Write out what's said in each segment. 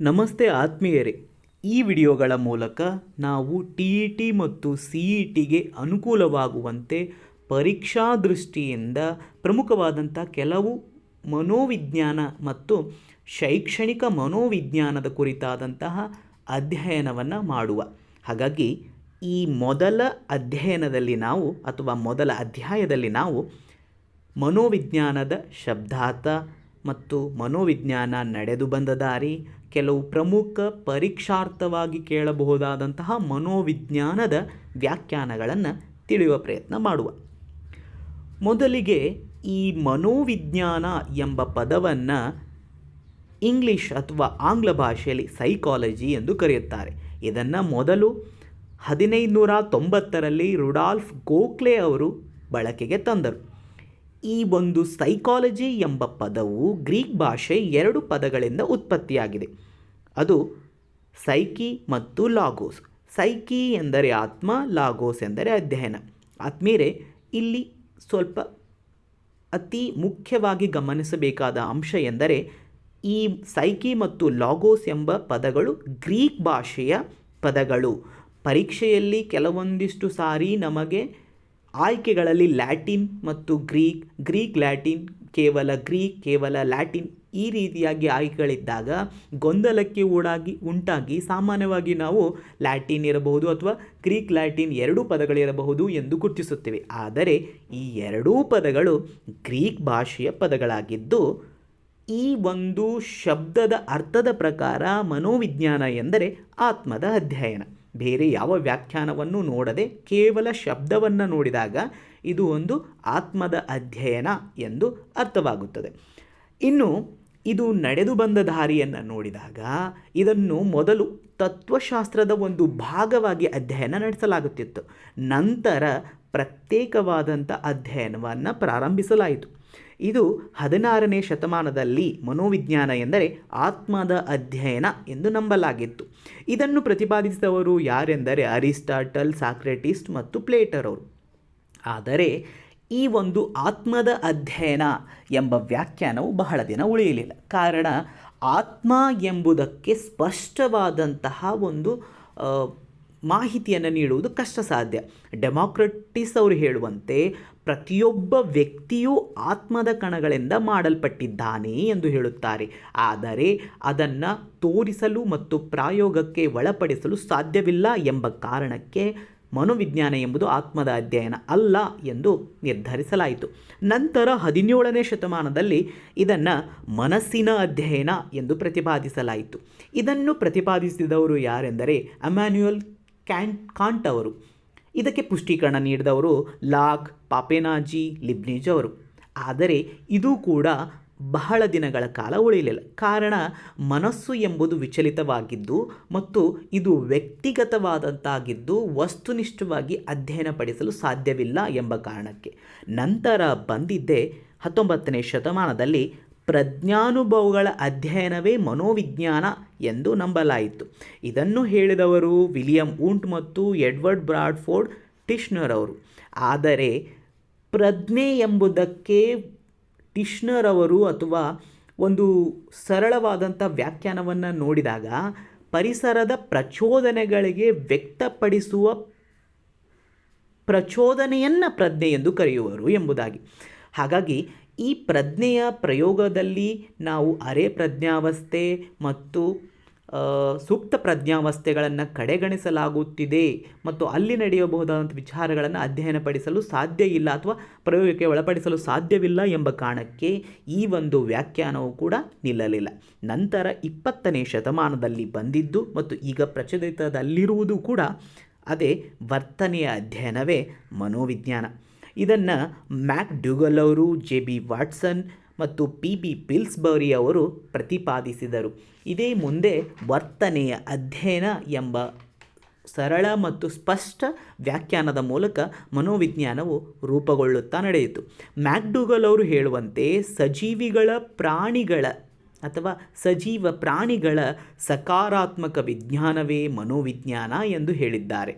ನಮಸ್ತೆ ಆತ್ಮೀಯರೇ. ಈ ವಿಡಿಯೋಗಳ ಮೂಲಕ ನಾವು ಟಿ ಇ ಟಿ ಮತ್ತು ಸಿ ಇ ಟಿಗೆ ಅನುಕೂಲವಾಗುವಂತೆ ಪರೀಕ್ಷಾ ದೃಷ್ಟಿಯಿಂದ ಪ್ರಮುಖವಾದಂಥ ಕೆಲವು ಮನೋವಿಜ್ಞಾನ ಮತ್ತು ಶೈಕ್ಷಣಿಕ ಮನೋವಿಜ್ಞಾನದ ಕುರಿತಾದಂತಹ ಅಧ್ಯಯನವನ್ನು ಮಾಡುವ. ಹಾಗಾಗಿ ಈ ಮೊದಲ ಅಧ್ಯಯನದಲ್ಲಿ ನಾವು ಅಥವಾ ಮೊದಲ ಅಧ್ಯಾಯದಲ್ಲಿ ನಾವು ಮನೋವಿಜ್ಞಾನದ ಶಬ್ದಾರ್ಥ ಮತ್ತು ಮನೋವಿಜ್ಞಾನ ನಡೆದು ಬಂದ ದಾರಿ ಕೆಲವು ಪ್ರಮುಖ ಪರೀಕ್ಷಾರ್ಥವಾಗಿ ಕೇಳಬಹುದಾದಂತಹ ಮನೋವಿಜ್ಞಾನದ ವ್ಯಾಖ್ಯಾನಗಳನ್ನು ತಿಳಿಯುವ ಪ್ರಯತ್ನ ಮಾಡುವ. ಮೊದಲಿಗೆ ಈ ಮನೋವಿಜ್ಞಾನ ಎಂಬ ಪದವನ್ನು ಇಂಗ್ಲಿಷ್ ಅಥವಾ ಆಂಗ್ಲ ಭಾಷೆಯಲ್ಲಿ ಸೈಕಾಲಜಿ ಎಂದು ಕರೆಯುತ್ತಾರೆ. ಇದನ್ನು ಮೊದಲು ಹದಿನೈದುನೂರ ತೊಂಬತ್ತರಲ್ಲಿ ರುಡಾಲ್ಫ್ ಗೋಖ್ಲೆ ಅವರು ಬಳಕೆಗೆ ತಂದರು. ಈ ಒಂದು ಸೈಕಾಲಜಿ ಎಂಬ ಪದವು ಗ್ರೀಕ್ ಭಾಷೆ ಎರಡು ಪದಗಳಿಂದ ಉತ್ಪತ್ತಿಯಾಗಿದೆ. ಅದು ಸೈಕಿ ಮತ್ತು ಲಾಗೋಸ್. ಸೈಕಿ ಎಂದರೆ ಆತ್ಮ, ಲಾಗೋಸ್ ಎಂದರೆ ಅಧ್ಯಯನ. ಆತ್ಮೀರೆ ಇಲ್ಲಿ ಸ್ವಲ್ಪ ಅತಿ ಮುಖ್ಯವಾಗಿ ಗಮನಿಸಬೇಕಾದ ಅಂಶ ಎಂದರೆ ಈ ಸೈಕಿ ಮತ್ತು ಲಾಗೋಸ್ ಎಂಬ ಪದಗಳು ಗ್ರೀಕ್ ಭಾಷೆಯ ಪದಗಳು. ಪರೀಕ್ಷೆಯಲ್ಲಿ ಕೆಲವೊಂದಿಷ್ಟು ಸಾರಿ ನಮಗೆ ಆಯ್ಕೆಗಳಲ್ಲಿ ಲ್ಯಾಟಿನ್ ಮತ್ತು ಗ್ರೀಕ್ ಗ್ರೀಕ್ ಲ್ಯಾಟಿನ್, ಕೇವಲ ಗ್ರೀಕ್, ಕೇವಲ ಲ್ಯಾಟಿನ್ ಈ ರೀತಿಯಾಗಿ ಆಯ್ಕೆಗಳಿದ್ದಾಗ ಗೊಂದಲಕ್ಕೆ ಓಡಾಗಿ ಉಂಟಾಗಿ ಸಾಮಾನ್ಯವಾಗಿ ನಾವು ಲ್ಯಾಟಿನ್ ಇರಬಹುದು ಅಥವಾ ಗ್ರೀಕ್ ಲ್ಯಾಟಿನ್ ಎರಡೂ ಪದಗಳಿರಬಹುದು ಎಂದು ಗುರುತಿಸುತ್ತೇವೆ. ಆದರೆ ಈ ಎರಡೂ ಪದಗಳು ಗ್ರೀಕ್ ಭಾಷೆಯ ಪದಗಳಾಗಿದ್ದು ಈ ಒಂದು ಶಬ್ದದ ಅರ್ಥದ ಪ್ರಕಾರ ಮನೋವಿಜ್ಞಾನ ಎಂದರೆ ಆತ್ಮದ ಅಧ್ಯಯನ. ಬೇರೆ ಯಾವ ವ್ಯಾಖ್ಯಾನವನ್ನು ನೋಡದೆ ಕೇವಲ ಶಬ್ದವನ್ನು ನೋಡಿದಾಗ ಇದು ಒಂದು ಆತ್ಮದ ಅಧ್ಯಯನ ಎಂದು ಅರ್ಥವಾಗುತ್ತದೆ. ಇನ್ನು ಇದು ನಡೆದು ಬಂದ ದಾರಿಯನ್ನು ನೋಡಿದಾಗ ಇದನ್ನು ಮೊದಲು ತತ್ವಶಾಸ್ತ್ರದ ಒಂದು ಭಾಗವಾಗಿ ಅಧ್ಯಯನ ನಡೆಸಲಾಗುತ್ತಿತ್ತು. ನಂತರ ಪ್ರತ್ಯೇಕವಾದಂಥ ಅಧ್ಯಯನವನ್ನು ಪ್ರಾರಂಭಿಸಲಾಯಿತು. ಇದು ಹದಿನಾರನೇ ಶತಮಾನದಲ್ಲಿ ಮನೋವಿಜ್ಞಾನ ಎಂದರೆ ಆತ್ಮದ ಅಧ್ಯಯನ ಎಂದು ನಂಬಲಾಗಿತ್ತು. ಇದನ್ನು ಪ್ರತಿಪಾದಿಸಿದವರು ಯಾರೆಂದರೆ ಅರಿಸ್ಟಾಟಲ್, ಸಾಕ್ರೆಟಿಸ್ಟ್ ಮತ್ತು ಪ್ಲೇಟರ್ ಅವರು ಆದರೆ ಈ ಒಂದು ಆತ್ಮದ ಅಧ್ಯಯನ ಎಂಬ ವ್ಯಾಖ್ಯಾನವು ಬಹಳ ದಿನ ಉಳಿಯಲಿಲ್ಲ. ಕಾರಣ ಆತ್ಮ ಎಂಬುದಕ್ಕೆ ಸ್ಪಷ್ಟವಾದಂತಹ ಒಂದು ಮಾಹಿತಿಯನ್ನು ನೀಡುವುದು ಕಷ್ಟ ಸಾಧ್ಯ ಡೆಮಾಕ್ರಟಿಸ್ ಅವರು ಹೇಳುವಂತೆ ಪ್ರತಿಯೊಬ್ಬ ವ್ಯಕ್ತಿಯೂ ಆತ್ಮದ ಕಣಗಳಿಂದ ಮಾಡಲ್ಪಟ್ಟಿದ್ದಾನೆ ಎಂದು ಹೇಳುತ್ತಾರೆ. ಆದರೆ ಅದನ್ನು ತೋರಿಸಲು ಮತ್ತು ಪ್ರಾಯೋಗಕ್ಕೆ ಒಳಪಡಿಸಲು ಸಾಧ್ಯವಿಲ್ಲ ಎಂಬ ಕಾರಣಕ್ಕೆ ಮನೋವಿಜ್ಞಾನ ಎಂಬುದು ಆತ್ಮದ ಅಧ್ಯಯನ ಅಲ್ಲ ಎಂದು ನಿರ್ಧರಿಸಲಾಯಿತು. ನಂತರ ಹದಿನೇಳನೇ ಶತಮಾನದಲ್ಲಿ ಇದನ್ನು ಮನಸ್ಸಿನ ಅಧ್ಯಯನ ಎಂದು ಪ್ರತಿಪಾದಿಸಲಾಯಿತು. ಇದನ್ನು ಪ್ರತಿಪಾದಿಸಿದವರು ಯಾರೆಂದರೆ ಅಮ್ಯಾನ್ಯುಯಲ್ ಕ್ಯಾಂಟ್ ಕಾಂಟ್ ಅವರು. ಇದಕ್ಕೆ ಪುಷ್ಟೀಕರಣ ನೀಡಿದವರು ಲಾಕ್, ಪಾಪೆನಾಜಿ, ಲಿಬ್ನೇಜ್ ಅವರು. ಆದರೆ ಇದು ಕೂಡ ಬಹಳ ದಿನಗಳ ಕಾಲ ಉಳಿಯಲಿಲ್ಲ. ಕಾರಣ ಮನಸ್ಸು ಎಂಬುದು ವಿಚಲಿತವಾಗಿದ್ದು ಮತ್ತು ಇದು ವ್ಯಕ್ತಿಗತವಾದಂತಾಗಿದ್ದು ವಸ್ತುನಿಷ್ಠವಾಗಿ ಅಧ್ಯಯನ ಪಡಿಸಲು ಸಾಧ್ಯವಿಲ್ಲ ಎಂಬ ಕಾರಣಕ್ಕೆ. ನಂತರ ಬಂದಿದ್ದೇ ಹತ್ತೊಂಬತ್ತನೇ ಶತಮಾನದಲ್ಲಿ ಪ್ರಜ್ಞಾನುಭವಗಳ ಅಧ್ಯಯನವೇ ಮನೋವಿಜ್ಞಾನ ಎಂದು ನಂಬಲಾಯಿತು. ಇದನ್ನು ಹೇಳಿದವರು ವಿಲಿಯಂ ಊಂಟ್ ಮತ್ತು ಎಡ್ವರ್ಡ್ ಬ್ರಾಡ್ಫೋರ್ಡ್ ಟಿಶ್ನರ್ ಅವರು. ಆದರೆ ಪ್ರಜ್ಞೆ ಎಂಬುದಕ್ಕೆ ಟಿಶ್ನರ್ ಅವರು ಅಥವಾ ಒಂದು ಸರಳವಾದಂಥ ವ್ಯಾಖ್ಯಾನವನ್ನು ನೋಡಿದಾಗ ಪರಿಸರದ ಪ್ರಚೋದನೆಗಳಿಗೆ ವ್ಯಕ್ತಪಡಿಸುವ ಪ್ರಚೋದನೆಯನ್ನು ಪ್ರಜ್ಞೆ ಎಂದು ಕರೆಯುವರು ಎಂಬುದಾಗಿ. ಹಾಗಾಗಿ ಈ ಪ್ರಜ್ಞೆಯ ಪ್ರಯೋಗದಲ್ಲಿ ನಾವು ಅರೆ ಪ್ರಜ್ಞಾವಸ್ಥೆ ಮತ್ತು ಸೂಕ್ತ ಪ್ರಜ್ಞಾವಸ್ಥೆಗಳನ್ನು ಕಡೆಗಣಿಸಲಾಗುತ್ತಿದೆ ಮತ್ತು ಅಲ್ಲಿ ನಡೆಯಬಹುದಾದಂಥ ವಿಚಾರಗಳನ್ನು ಅಧ್ಯಯನಪಡಿಸಲು ಸಾಧ್ಯ ಇಲ್ಲ ಅಥವಾ ಪ್ರಯೋಗಕ್ಕೆ ಒಳಪಡಿಸಲು ಸಾಧ್ಯವಿಲ್ಲ ಎಂಬ ಕಾರಣಕ್ಕೆ ಈ ಒಂದು ವ್ಯಾಖ್ಯಾನವು ಕೂಡ ನಿಲ್ಲಲಿಲ್ಲ. ನಂತರ ಇಪ್ಪತ್ತನೇ ಶತಮಾನದಲ್ಲಿ ಬಂದಿದ್ದು ಮತ್ತು ಈಗ ಪ್ರಚಲಿತದಲ್ಲಿರುವುದು ಕೂಡ ಅದೇ ವರ್ತನೆಯ ಅಧ್ಯಯನವೇ ಮನೋವಿಜ್ಞಾನ. ಇದನ್ನು ಮ್ಯಾಕ್ ಡ್ಯೂಗಲ್ ಅವರು, ಜೆ ಬಿ ವಾಟ್ಸನ್ ಮತ್ತು ಪಿ ಬಿ ಪಿಲ್ಸ್ಬರಿ ಅವರು ಪ್ರತಿಪಾದಿಸಿದರು. ಇದೇ ಮುಂದೆ ವರ್ತನೆಯ ಅಧ್ಯಯನ ಎಂಬ ಸರಳ ಮತ್ತು ಸ್ಪಷ್ಟ ವ್ಯಾಖ್ಯಾನದ ಮೂಲಕ ಮನೋವಿಜ್ಞಾನವು ರೂಪುಗೊಳ್ಳುತ್ತಾ ನಡೆಯಿತು. ಮ್ಯಾಕ್ಡೂಗಲ್ ಅವರು ಹೇಳುವಂತೆ, ಸಜೀವಿಗಳ ಪ್ರಾಣಿಗಳ ಅಥವಾ ಸಜೀವ ಪ್ರಾಣಿಗಳ ಸಕಾರಾತ್ಮಕ ವಿಜ್ಞಾನವೇ ಮನೋವಿಜ್ಞಾನ ಎಂದು ಹೇಳಿದ್ದಾರೆ.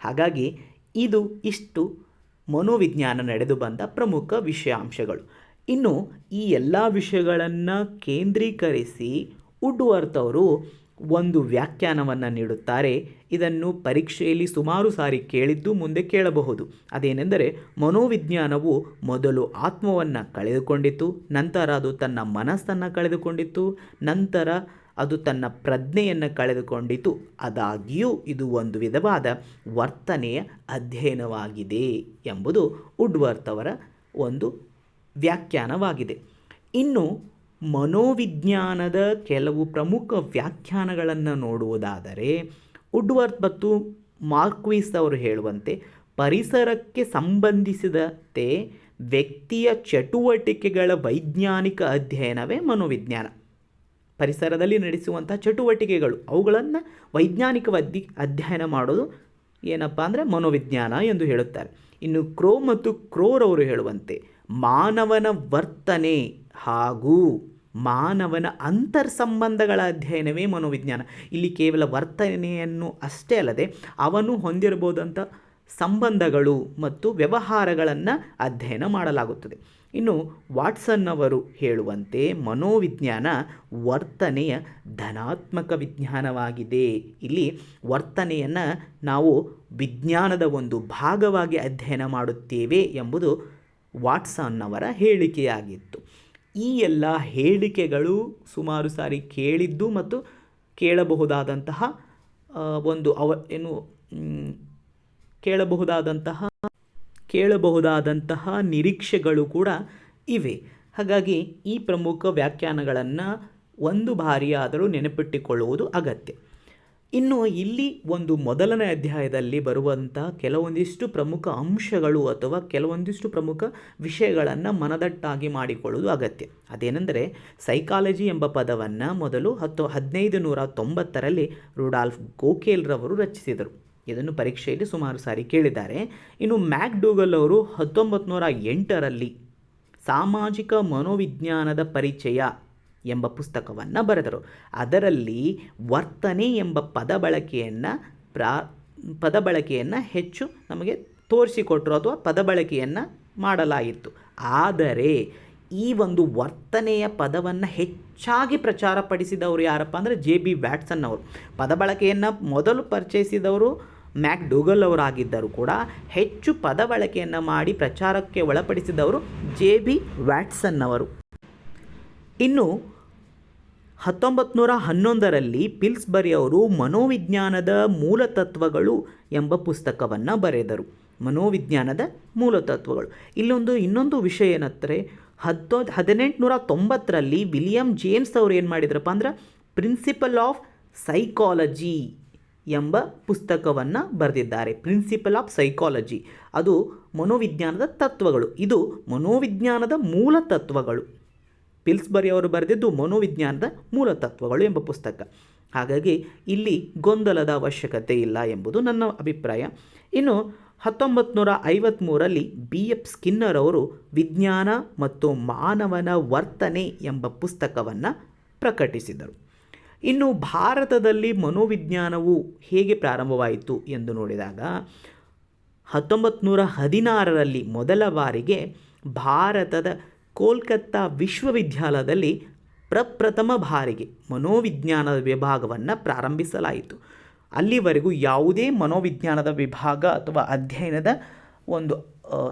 ಹಾಗಾಗಿ ಇದು ಇಷ್ಟು ಮನೋವಿಜ್ಞಾನ ನಡೆದು ಬಂದ ಪ್ರಮುಖ ವಿಷಯಾಂಶಗಳು. ಇನ್ನು ಈ ಎಲ್ಲ ವಿಷಯಗಳನ್ನು ಕೇಂದ್ರೀಕರಿಸಿ ವುಡ್ವರ್ತ್ ಅವರು ಒಂದು ವ್ಯಾಖ್ಯಾನವನ್ನು ನೀಡುತ್ತಾರೆ. ಇದನ್ನು ಪರೀಕ್ಷೆಯಲ್ಲಿ ಸುಮಾರು ಸಾರಿ ಕೇಳಿದ್ದು ಮುಂದೆ ಕೇಳಬಹುದು. ಅದೇನೆಂದರೆ, ಮನೋವಿಜ್ಞಾನವು ಮೊದಲು ಆತ್ಮವನ್ನು ಕಳೆದುಕೊಂಡಿತ್ತು, ನಂತರ ಅದು ತನ್ನ ಮನಸ್ಸನ್ನು ಕಳೆದುಕೊಂಡಿತ್ತು, ನಂತರ ಅದು ತನ್ನ ಪ್ರಜ್ಞೆಯನ್ನು ಕಳೆದುಕೊಂಡಿತು. ಅದಾಗಿಯೂ ಇದು ಒಂದು ವಿಧವಾದ ವರ್ತನೆಯ ಅಧ್ಯಯನವಾಗಿದೆ ಎಂಬುದು ಉಡ್ವರ್ತ್ ಅವರ ಒಂದು ವ್ಯಾಖ್ಯಾನವಾಗಿದೆ. ಇನ್ನು ಮನೋವಿಜ್ಞಾನದ ಕೆಲವು ಪ್ರಮುಖ ವ್ಯಾಖ್ಯಾನಗಳನ್ನು ನೋಡುವುದಾದರೆ ಉಡ್ವರ್ತ್ ಮತ್ತು ಮಾರ್ಕ್ವಿಸ್ ಅವರು ಹೇಳುವಂತೆ ಪರಿಸರಕ್ಕೆ ಸಂಬಂಧಿಸಿದಂತೆ ವ್ಯಕ್ತಿಯ ಚಟುವಟಿಕೆಗಳ ವೈಜ್ಞಾನಿಕ ಅಧ್ಯಯನವೇ ಮನೋವಿಜ್ಞಾನ. ಪರಿಸರದಲ್ಲಿ ನಡೆಸುವಂಥ ಚಟುವಟಿಕೆಗಳು. ಅವುಗಳನ್ನು ವೈಜ್ಞಾನಿಕವಾಗಿ ಅಧ್ಯಯನ ಮಾಡೋದು ಏನಪ್ಪ ಅಂದರೆ ಮನೋವಿಜ್ಞಾನ ಎಂದು ಹೇಳುತ್ತಾರೆ. ಇನ್ನು ಕ್ರೋ ಮತ್ತು ಕ್ರೋರ್ ಅವರು ಹೇಳುವಂತೆ, ಮಾನವನ ವರ್ತನೆ ಹಾಗೂ ಮಾನವನ ಅಂತರ್ ಸಂಬಂಧಗಳ ಅಧ್ಯಯನವೇ ಮನೋವಿಜ್ಞಾನ. ಇಲ್ಲಿ ಕೇವಲ ವರ್ತನೆಯನ್ನು ಅಷ್ಟೇ ಅಲ್ಲದೆ, ಅವನು ಹೊಂದಿರಬಹುದಂಥ ಸಂಬಂಧಗಳು ಮತ್ತು ವ್ಯವಹಾರಗಳನ್ನು ಅಧ್ಯಯನ ಮಾಡಲಾಗುತ್ತದೆ. ಇನ್ನು ವಾಟ್ಸನ್ ಅವರು ಹೇಳುವಂತೆ ಮನೋವಿಜ್ಞಾನ ವರ್ತನೆಯ ಧನಾತ್ಮಕ ವಿಜ್ಞಾನವಾಗಿದೆ. ಇಲ್ಲಿ ವರ್ತನೆಯನ್ನು ನಾವು ವಿಜ್ಞಾನದ ಒಂದು ಭಾಗವಾಗಿ ಅಧ್ಯಯನ ಮಾಡುತ್ತೇವೆ ಎಂಬುದು ವಾಟ್ಸನ್ ಅವರ ಹೇಳಿಕೆಯಾಗಿತ್ತು. ಈ ಎಲ್ಲ ಹೇಳಿಕೆಗಳು ಸುಮಾರು ಸಾರಿ ಕೇಳಿದ್ದು ಮತ್ತು ಕೇಳಬಹುದಾದಂತಹ ಒಂದು ಅವ, ಏನು ಕೇಳಬಹುದಾದಂತಹ ಕೇಳಬಹುದಾದಂತಹ ನಿರೀಕ್ಷೆಗಳು ಕೂಡ ಇವೆ. ಹಾಗಾಗಿ ಈ ಪ್ರಮುಖ ವ್ಯಾಖ್ಯಾನಗಳನ್ನು ಒಂದು ಬಾರಿಯಾದರೂ ನೆನಪಿಟ್ಟುಕೊಳ್ಳುವುದು ಅಗತ್ಯ. ಇನ್ನು ಇಲ್ಲಿ ಒಂದು ಮೊದಲನೇ ಅಧ್ಯಾಯದಲ್ಲಿ ಬರುವಂಥ ಕೆಲವೊಂದಿಷ್ಟು ಪ್ರಮುಖ ಅಂಶಗಳು ಅಥವಾ ಕೆಲವೊಂದಿಷ್ಟು ಪ್ರಮುಖ ವಿಷಯಗಳನ್ನು ಮನದಟ್ಟಾಗಿ ಮಾಡಿಕೊಳ್ಳುವುದು ಅಗತ್ಯ. ಅದೇನೆಂದರೆ ಸೈಕಾಲಜಿ ಎಂಬ ಪದವನ್ನು ಮೊದಲು ಹತ್ತು ಹದಿನೈದು ನೂರ ತೊಂಬತ್ತರಲ್ಲಿ ರುಡಾಲ್ಫ್ ಗೋಖೇಲ್ರವರು ರಚಿಸಿದರು. ಇದನ್ನು ಪರೀಕ್ಷೆಯಲ್ಲಿ ಸುಮಾರು ಸಾರಿ ಕೇಳಿದ್ದಾರೆ. ಇನ್ನು ಮ್ಯಾಕ್ ಡೂಗಲ್ ಅವರು ಹತ್ತೊಂಬತ್ತು ನೂರ ಎಂಟರಲ್ಲಿ ಸಾಮಾಜಿಕ ಮನೋವಿಜ್ಞಾನದ ಪರಿಚಯ ಎಂಬ ಪುಸ್ತಕವನ್ನು ಬರೆದರು. ಅದರಲ್ಲಿ ವರ್ತನೆ ಎಂಬ ಪದ ಬಳಕೆಯನ್ನು ಪ್ರಾ ಪದ ಬಳಕೆಯನ್ನು ಹೆಚ್ಚು ನಮಗೆ ತೋರಿಸಿಕೊಟ್ರು ಅಥವಾ ಪದ ಬಳಕೆಯನ್ನು ಮಾಡಲಾಯಿತು. ಆದರೆ ಈ ಒಂದು ವರ್ತನೆಯ ಪದವನ್ನು ಹೆಚ್ಚಾಗಿ ಪ್ರಚಾರಪಡಿಸಿದವರು ಯಾರಪ್ಪ ಅಂದರೆ ಜೆ ಬಿ ವ್ಯಾಟ್ಸನ್ ಅವರು. ಪದ ಬಳಕೆಯನ್ನು ಮೊದಲು ಪರಿಚಯಿಸಿದವರು ಮ್ಯಾಕ್ ಡೂಗಲ್ ಅವರಾಗಿದ್ದರೂ ಕೂಡ ಹೆಚ್ಚು ಪದ ಬಳಕೆಯನ್ನು ಮಾಡಿ ಪ್ರಚಾರಕ್ಕೆ ಒಳಪಡಿಸಿದವರು ಜೆ ಬಿ ವ್ಯಾಟ್ಸನ್ ಅವರು. ಇನ್ನು ಹತ್ತೊಂಬತ್ತು ನೂರ ಹನ್ನೊಂದರಲ್ಲಿ ಪಿಲ್ಸ್ಬರಿ ಅವರು ಮನೋವಿಜ್ಞಾನದ ಮೂಲತತ್ವಗಳು ಎಂಬ ಪುಸ್ತಕವನ್ನು ಬರೆದರು. ಮನೋವಿಜ್ಞಾನದ ಮೂಲತತ್ವಗಳು. ಇಲ್ಲೊಂದು ಇನ್ನೊಂದು ವಿಷಯ ಏನತ್ತರೆ ಹತ್ತೊ, ಹದಿನೆಂಟುನೂರ ತೊಂಬತ್ತರಲ್ಲಿ ವಿಲಿಯಂ ಜೇಮ್ಸ್ ಅವರು ಏನು ಮಾಡಿದ್ರಪ್ಪ ಅಂದ್ರೆ, ಪ್ರಿನ್ಸಿಪಲ್ ಆಫ್ ಸೈಕಾಲಜಿ ಎಂಬ ಪುಸ್ತಕವನ್ನು ಬರೆದಿದ್ದಾರೆ. ಪ್ರಿನ್ಸಿಪಲ್ ಆಫ್ ಸೈಕಾಲಜಿ ಅದು ಮನೋವಿಜ್ಞಾನದ ತತ್ವಗಳು. ಇದು ಮನೋವಿಜ್ಞಾನದ ಮೂಲ ತತ್ವಗಳು. ಪಿಲ್ಸ್ಬರಿ ಅವರು ಬರೆದಿದ್ದು ಮನೋವಿಜ್ಞಾನದ ಮೂಲ ತತ್ವಗಳು ಎಂಬ ಪುಸ್ತಕ. ಹಾಗಾಗಿ ಇಲ್ಲಿ ಗೊಂದಲದ ಅವಶ್ಯಕತೆ ಇಲ್ಲ ಎಂಬುದು ನನ್ನ ಅಭಿಪ್ರಾಯ. ಇನ್ನು ಹತ್ತೊಂಬತ್ತು ನೂರ ಐವತ್ತ್ಮೂರರಲ್ಲಿ ಬಿ. ಎಫ್. ಸ್ಕಿನ್ನರ್ ಅವರು ವಿಜ್ಞಾನ ಮತ್ತು ಮಾನವನ ವರ್ತನೆ ಎಂಬ ಪುಸ್ತಕವನ್ನು ಪ್ರಕಟಿಸಿದರು. ಇನ್ನು ಭಾರತದಲ್ಲಿ ಮನೋವಿಜ್ಞಾನವು ಹೇಗೆ ಪ್ರಾರಂಭವಾಯಿತು ಎಂದು ನೋಡಿದಾಗ ಹತ್ತೊಂಬತ್ತು ನೂರ ಹದಿನಾರರಲ್ಲಿ ಮೊದಲ ಬಾರಿಗೆ ಭಾರತದ ಕೋಲ್ಕತ್ತಾ ವಿಶ್ವವಿದ್ಯಾಲಯದಲ್ಲಿ ಪ್ರಪ್ರಥಮ ಬಾರಿಗೆ ಮನೋವಿಜ್ಞಾನದ ವಿಭಾಗವನ್ನು ಪ್ರಾರಂಭಿಸಲಾಯಿತು. ಅಲ್ಲಿವರೆಗೂ ಯಾವುದೇ ಮನೋವಿಜ್ಞಾನದ ವಿಭಾಗ ಅಥವಾ ಅಧ್ಯಯನದ ಒಂದು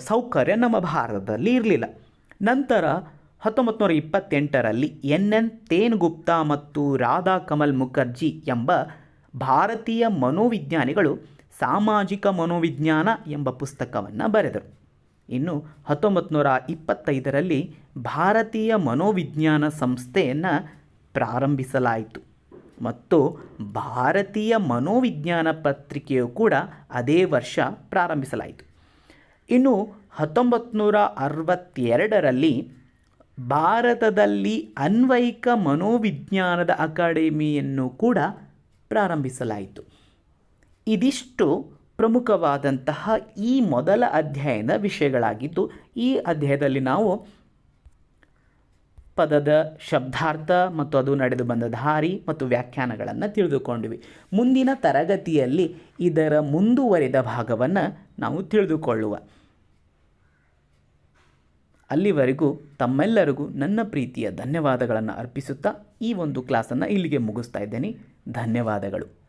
ಸೌಕರ್ಯ ನಮ್ಮ ಭಾರತದಲ್ಲಿ ಇರಲಿಲ್ಲ. ನಂತರ ಹತ್ತೊಂಬತ್ತು ನೂರ ಇಪ್ಪತ್ತೆಂಟರಲ್ಲಿ ಎನ್ ಎನ್ ತೇನ್ಗುಪ್ತಾ ಮತ್ತು ರಾಧಾ ಕಮಲ್ ಮುಖರ್ಜಿ ಎಂಬ ಭಾರತೀಯ ಮನೋವಿಜ್ಞಾನಿಗಳು ಸಾಮಾಜಿಕ ಮನೋವಿಜ್ಞಾನ ಎಂಬ ಪುಸ್ತಕವನ್ನು ಬರೆದರು. ಇನ್ನು ಹತ್ತೊಂಬತ್ತು ನೂರ ಇಪ್ಪತ್ತೈದರಲ್ಲಿ ಭಾರತೀಯ ಮನೋವಿಜ್ಞಾನ ಸಂಸ್ಥೆಯನ್ನು ಪ್ರಾರಂಭಿಸಲಾಯಿತು. ಮತ್ತು ಭಾರತೀಯ ಮನೋವಿಜ್ಞಾನ ಪತ್ರಿಕೆಯು ಕೂಡ ಅದೇ ವರ್ಷ ಪ್ರಾರಂಭಿಸಲಾಯಿತು. ಇನ್ನು ಹತ್ತೊಂಬತ್ತು ನೂರ ಅರವತ್ತೆರಡರಲ್ಲಿ ಭಾರತದಲ್ಲಿ ಅನ್ವಯಿಕ ಮನೋವಿಜ್ಞಾನದ ಅಕಾಡೆಮಿಯನ್ನು ಕೂಡ ಪ್ರಾರಂಭಿಸಲಾಯಿತು. ಇದಿಷ್ಟು ಪ್ರಮುಖವಾದಂತಹ ಈ ಮೊದಲ ಅಧ್ಯಾಯದ ವಿಷಯಗಳಾಗಿದ್ದು, ಈ ಅಧ್ಯಾಯದಲ್ಲಿ ನಾವು ಪದದ ಶಬ್ದಾರ್ಥ ಮತ್ತು ಅದು ನಡೆದು ಬಂದ ದಾರಿ ಮತ್ತು ವ್ಯಾಖ್ಯಾನಗಳನ್ನು ತಿಳಿದುಕೊಂಡ್ವಿ. ಮುಂದಿನ ತರಗತಿಯಲ್ಲಿ ಇದರ ಮುಂದುವರಿದ ಭಾಗವನ್ನು ನಾವು ತಿಳಿದುಕೊಳ್ಳುವ. ಅಲ್ಲಿವರೆಗೂ ತಮ್ಮೆಲ್ಲರಿಗೂ ನನ್ನ ಪ್ರೀತಿಯ ಧನ್ಯವಾದಗಳನ್ನು ಅರ್ಪಿಸುತ್ತಾ ಈ ಒಂದು ಕ್ಲಾಸನ್ನು ಇಲ್ಲಿಗೆ ಮುಗಿಸ್ತಾ ಇದ್ದೇನೆ. ಧನ್ಯವಾದಗಳು.